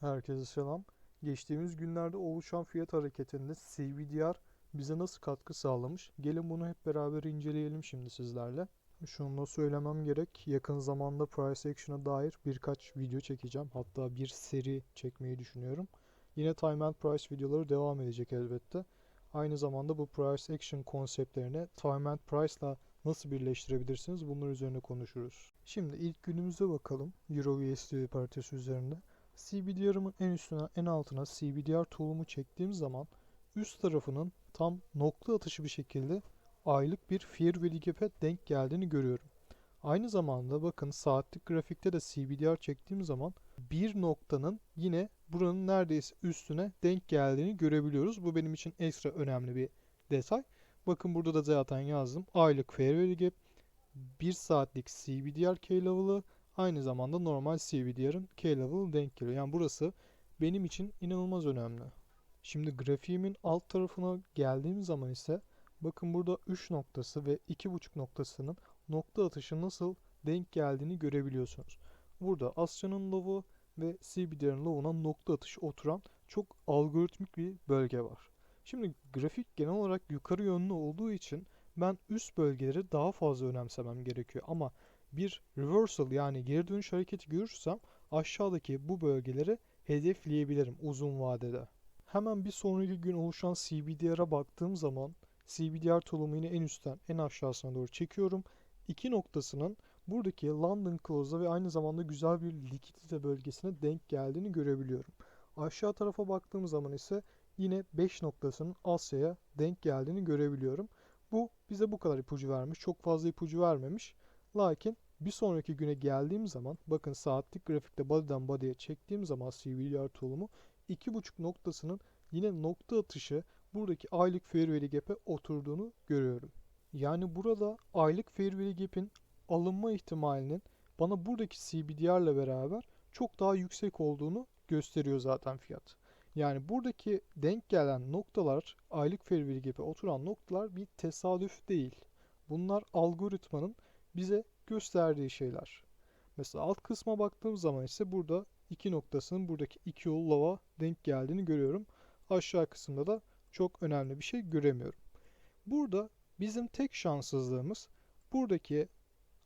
Herkese selam. Geçtiğimiz günlerde oluşan fiyat hareketinde CBDR bize nasıl katkı sağlamış? Gelin bunu hep beraber inceleyelim şimdi sizlerle. Şunu da söylemem gerek. Yakın zamanda price action'a dair birkaç video çekeceğim. Hatta bir seri çekmeyi düşünüyorum. Yine time and price videoları devam edecek elbette. Aynı zamanda bu price action konseptlerini time and price ile nasıl birleştirebilirsiniz bunlar üzerine konuşuruz. Şimdi ilk günümüze bakalım. Euro USD paritesi üzerinde. CBDR'ımın en üstüne en altına CBDR tool'umu çektiğim zaman üst tarafının tam nokta atışı bir şekilde aylık bir fair value gap'e denk geldiğini görüyorum. Aynı zamanda bakın saatlik grafikte de CBDR çektiğim zaman bir noktanın yine buranın neredeyse üstüne denk geldiğini görebiliyoruz. Bu benim için ekstra önemli bir detay. Bakın burada da zaten yazdım. Aylık fair value gap, 1 saatlik CBDR K level'ı aynı zamanda normal CBDR'ın K level denk geliyor. Yani burası benim için inanılmaz önemli. Şimdi grafiğimin alt tarafına geldiğim zaman ise bakın burada 3 noktası ve 2.5 noktasının nokta atışı nasıl denk geldiğini görebiliyorsunuz. Burada Asya'nın lovu ve CBDR'ın lovuna nokta atışı oturan çok algoritmik bir bölge var. Şimdi grafik genel olarak yukarı yönlü olduğu için ben üst bölgeleri daha fazla önemsemem gerekiyor ama bir reversal yani geri dönüş hareketi görürsem aşağıdaki bu bölgeleri hedefleyebilirim uzun vadede. Hemen bir sonraki gün oluşan CBDR'a baktığım zaman CBDR tool'umu yine en üstten en aşağısına doğru çekiyorum. İki noktasının buradaki London Close'a ve aynı zamanda güzel bir likidite bölgesine denk geldiğini görebiliyorum. Aşağı tarafa baktığım zaman ise yine 5 noktasının Asya'ya denk geldiğini görebiliyorum. Bu bize bu kadar ipucu vermiş. Çok fazla ipucu vermemiş. Lakin bir sonraki güne geldiğim zaman bakın saatlik grafikte body'den body'ye çektiğim zaman CBDR tool'umu 2.5 noktasının yine nokta atışı buradaki aylık fair value gap'e oturduğunu görüyorum. Yani burada aylık fair value gap'in alınma ihtimalinin bana buradaki CBDR ile beraber çok daha yüksek olduğunu gösteriyor zaten fiyat. Yani buradaki denk gelen noktalar, aylık fair value gap'e oturan noktalar bir tesadüf değil. Bunlar algoritmanın bize gösterdiği şeyler. Mesela alt kısma baktığım zaman ise burada iki noktasının buradaki iki yol lava denk geldiğini görüyorum. Aşağı kısımda da çok önemli bir şey göremiyorum. Burada bizim tek şanssızlığımız buradaki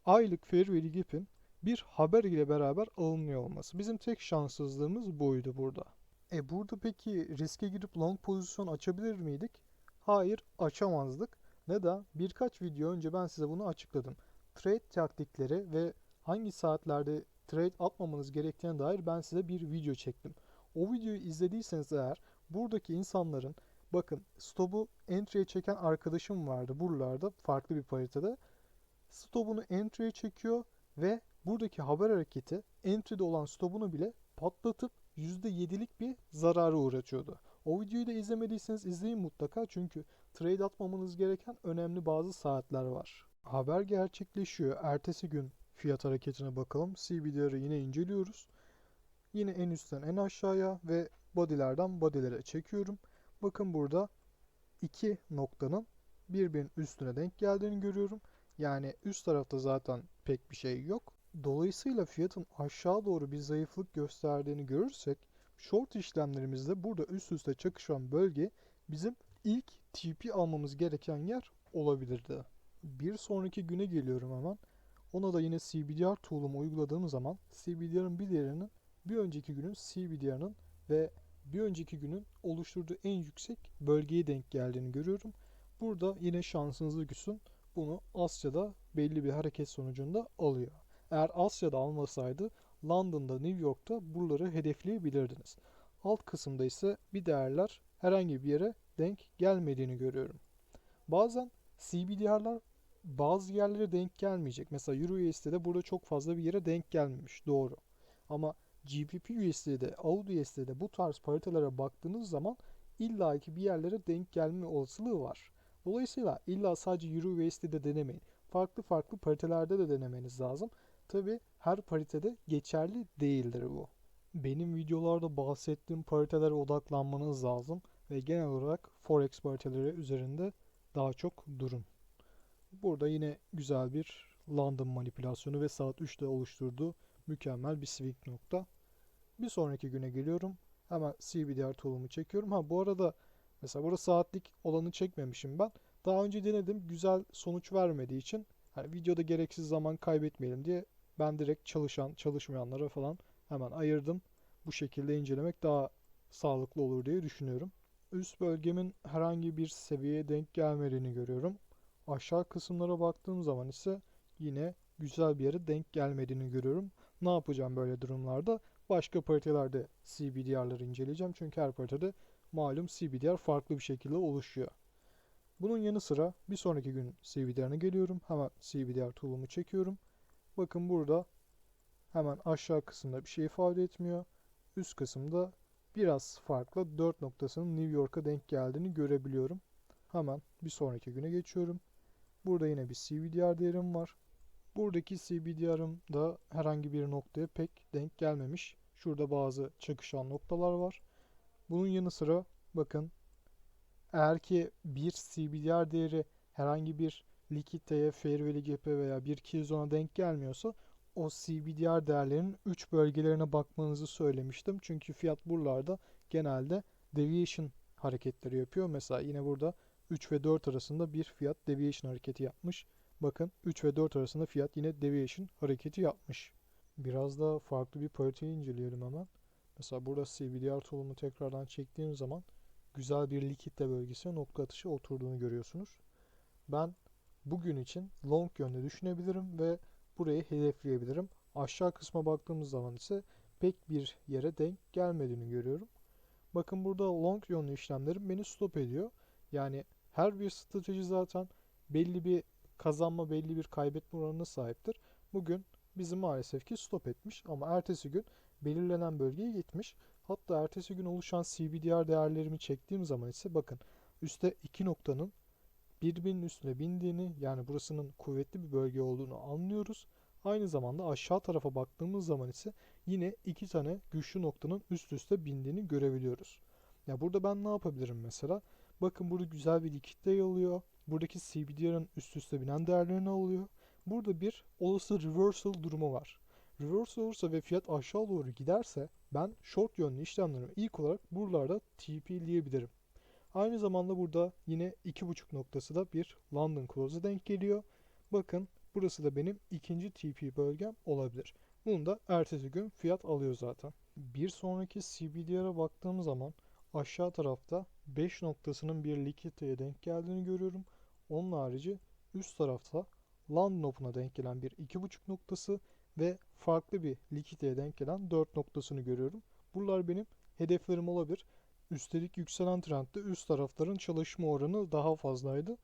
aylık fair value gap'in bir haber ile beraber alınmıyor olması. Bizim tek şanssızlığımız buydu burada. E burada peki riske girip long pozisyon açabilir miydik? Hayır açamazdık. Neden? Birkaç video önce ben size bunu açıkladım. Trade taktikleri ve hangi saatlerde trade atmamanız gerektiğine dair ben size bir video çektim. O videoyu izlediyseniz eğer buradaki insanların bakın stop'u entry'e çeken arkadaşım vardı buralarda farklı bir paritede. Stop'unu entry'e çekiyor ve buradaki haber hareketi entry'de olan stop'unu bile patlatıp %7'lik bir zarara uğratıyordu. O videoyu da izlemediyseniz izleyin mutlaka çünkü trade atmamanız gereken önemli bazı saatler var. Haber gerçekleşiyor. Ertesi gün fiyat hareketine bakalım. CBDR'ı yine inceliyoruz. Yine en üstten en aşağıya ve body'lerden body'lere çekiyorum. Bakın burada iki noktanın birbirinin üstüne denk geldiğini görüyorum. Yani üst tarafta zaten pek bir şey yok. Dolayısıyla fiyatın aşağı doğru bir zayıflık gösterdiğini görürsek short işlemlerimizde burada üst üste çakışan bölge bizim ilk TP almamız gereken yer olabilirdi. Bir sonraki güne geliyorum hemen. Ona da yine CBDR tool'umu uyguladığım zaman CBDR'ın bir değerinin bir önceki günün CBDR'ın ve bir önceki günün oluşturduğu en yüksek bölgeye denk geldiğini görüyorum. Burada yine şansınızı güçsün bunu Asya'da belli bir hareket sonucunda alıyor. Eğer Asya'da almasaydı London'da, New York'ta buraları hedefleyebilirdiniz. Alt kısımda ise bir değerler herhangi bir yere denk gelmediğini görüyorum. Bazen CBDR'lar bazı yerlere denk gelmeyecek. Mesela Euro USD'de burada çok fazla bir yere denk gelmemiş. Doğru. Ama GBP USD'de, AUD USD'de bu tarz paritelere baktığınız zaman illaki bir yerlere denk gelme olasılığı var. Dolayısıyla illa sadece Euro USD'de denemeyin. Farklı farklı paritelerde de denemeniz lazım. Tabi her paritede geçerli değildir bu. Benim videolarda bahsettiğim paritelere odaklanmanız lazım ve genel olarak Forex pariteleri üzerinde daha çok durun. Burada yine güzel bir London manipülasyonu ve saat 3'te oluşturduğu mükemmel bir swing nokta. Bir sonraki güne geliyorum. Hemen CBDR tool'umu çekiyorum. Ha bu arada mesela burada saatlik olanı çekmemişim ben. Daha önce denedim. Güzel sonuç vermediği için hani videoda gereksiz zaman kaybetmeyelim diye ben direkt çalışan, çalışmayanlara falan hemen ayırdım. Bu şekilde incelemek daha sağlıklı olur diye düşünüyorum. Üst bölgemin herhangi bir seviyeye denk gelmediğini görüyorum. Aşağı kısımlara baktığım zaman ise yine güzel bir yere denk gelmediğini görüyorum. Ne yapacağım böyle durumlarda? Başka paritelerde CBDR'ları inceleyeceğim. Çünkü her paritede malum CBDR farklı bir şekilde oluşuyor. Bunun yanı sıra bir sonraki gün CBDR'ına geliyorum. Hemen CBDR tool'umu çekiyorum. Bakın burada hemen aşağı kısımda bir şey ifade etmiyor. Üst kısımda biraz farklı 4 noktasının New York'a denk geldiğini görebiliyorum. Hemen bir sonraki güne geçiyorum. Burada yine bir CBDR değerim var. Buradaki CBDR'ım da herhangi bir noktaya pek denk gelmemiş. Şurada bazı çakışan noktalar var. Bunun yanı sıra bakın eğer ki bir CBDR değeri herhangi bir likiditeye, fair value gap'e veya bir key zone'a denk gelmiyorsa o CBDR değerlerinin 3 bölgelerine bakmanızı söylemiştim. Çünkü fiyat buralarda genelde deviation hareketleri yapıyor. Mesela yine burada 3 ve 4 arasında bir fiyat deviation hareketi yapmış. Bakın 3 ve 4 arasında fiyat yine deviation hareketi yapmış. Biraz daha farklı bir pariteyi inceleyelim hemen. Mesela burada CBDR tool'umu tekrardan çektiğim zaman güzel bir likitte bölgesine nokta atışı oturduğunu görüyorsunuz. Ben bugün için long yönde düşünebilirim ve burayı hedefleyebilirim. Aşağı kısma baktığımız zaman ise pek bir yere denk gelmediğini görüyorum. Bakın burada long yönlü işlemlerim beni stop ediyor. Yani her bir strateji zaten belli bir kazanma, belli bir kaybetme oranına sahiptir. Bugün bizi maalesef ki stop etmiş ama ertesi gün belirlenen bölgeye gitmiş. Hatta ertesi gün oluşan CBDR değerlerimi çektiğim zaman ise bakın üstte iki noktanın birbirinin üstüne bindiğini yani burasının kuvvetli bir bölge olduğunu anlıyoruz. Aynı zamanda aşağı tarafa baktığımız zaman ise yine iki tane güçlü noktanın üst üste bindiğini görebiliyoruz. Ya burada ben ne yapabilirim mesela? Bakın burada güzel bir likitte yalıyor. Buradaki CBDR'ın üst üste binen değerlerini alıyor. Burada bir olası reversal durumu var. Reversal olursa ve fiyat aşağı doğru giderse ben short yönlü işlemlerimi ilk olarak buralarda TP'leyebilirim. Aynı zamanda burada yine 2.5 noktası da bir London Close'a denk geliyor. Bakın burası da benim ikinci TP bölgem olabilir. Bunu da ertesi gün fiyat alıyor zaten. Bir sonraki CBDR'a baktığım zaman aşağı tarafta 5 noktasının bir likiditeye denk geldiğini görüyorum. Onun harici üst tarafta London Open'a denk gelen bir 2.5 noktası ve farklı bir likiditeye denk gelen 4 noktasını görüyorum. Bunlar benim hedeflerim olabilir. Üstelik yükselen trendde üst tarafların çalışma oranı daha fazlaydı.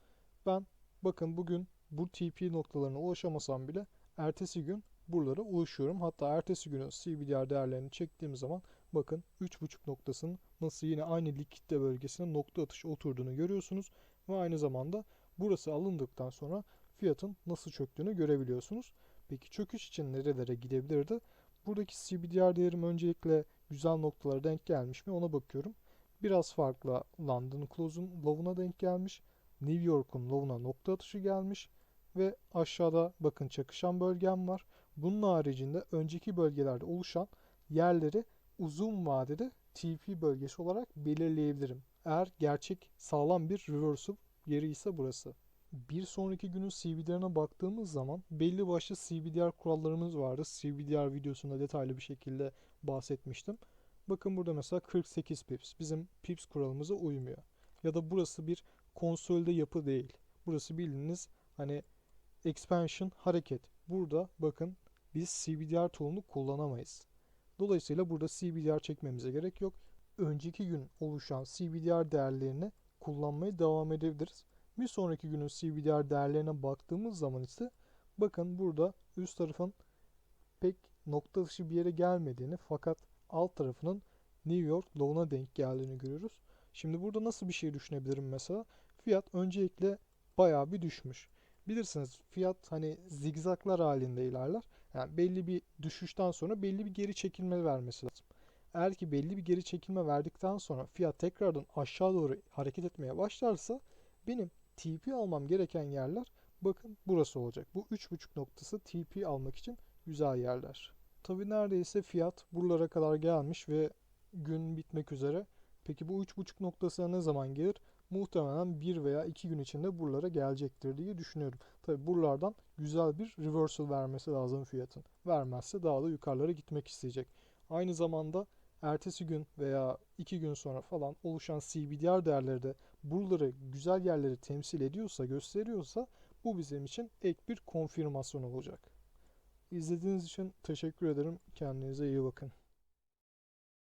Ben bakın bugün bu TP noktalarına ulaşamasam bile ertesi gün buralara ulaşıyorum. Hatta ertesi günün CBDR değerlerini çektiğim zaman bakın 3.5 noktasının nasıl yine aynı likitte bölgesine nokta atışı oturduğunu görüyorsunuz. Ve aynı zamanda burası alındıktan sonra fiyatın nasıl çöktüğünü görebiliyorsunuz. Peki çöküş için nerelere gidebilirdi? Buradaki CBDR değerim öncelikle güzel noktalara denk gelmiş mi ona bakıyorum. Biraz farklı London Close'un low'una denk gelmiş. New York'un low'una nokta atışı gelmiş. Ve aşağıda bakın çakışan bölgem var. Bunun haricinde önceki bölgelerde oluşan yerleri uzun vadede TP bölgesi olarak belirleyebilirim. Eğer gerçek sağlam bir reversal yeri ise burası. Bir sonraki günün CBDR'ına baktığımız zaman belli başlı CBDR kurallarımız vardı. CBDR videosunda detaylı bir şekilde bahsetmiştim. Bakın burada mesela 48 pips. Bizim pips kuralımıza uymuyor. Ya da burası bir konsolde yapı değil. Burası bildiğiniz hani expansion hareket. Burada bakın biz CBDR tool'unu kullanamayız. Dolayısıyla burada CBDR çekmemize gerek yok. Önceki gün oluşan CBDR değerlerini kullanmaya devam edebiliriz. Bir sonraki günün CBDR değerlerine baktığımız zaman ise bakın burada üst tarafın pek nokta dışı bir yere gelmediğini fakat alt tarafının New York low'una denk geldiğini görüyoruz. Şimdi burada nasıl bir şey düşünebilirim mesela? Fiyat öncelikle bayağı bir düşmüş. Bilirsiniz fiyat hani zigzaklar halinde ilerler. Yani belli bir düşüşten sonra belli bir geri çekilme vermesi lazım. Eğer ki belli bir geri çekilme verdikten sonra fiyat tekrardan aşağı doğru hareket etmeye başlarsa benim TP almam gereken yerler bakın burası olacak. Bu 3.5 noktası TP almak için güzel yerler. Tabii neredeyse fiyat buralara kadar gelmiş ve gün bitmek üzere. Peki bu 3.5 noktasına ne zaman gelir? Muhtemelen 1 veya 2 gün içinde buralara gelecektir diye düşünüyorum. Tabii buralardan güzel bir reversal vermesi lazım fiyatın. Vermezse daha da yukarılara gitmek isteyecek. Aynı zamanda ertesi gün veya 2 gün sonra falan oluşan CBDR değerleri de buraları güzel yerleri temsil ediyorsa, gösteriyorsa bu bizim için ek bir konfirmasyon olacak. İzlediğiniz için teşekkür ederim. Kendinize iyi bakın.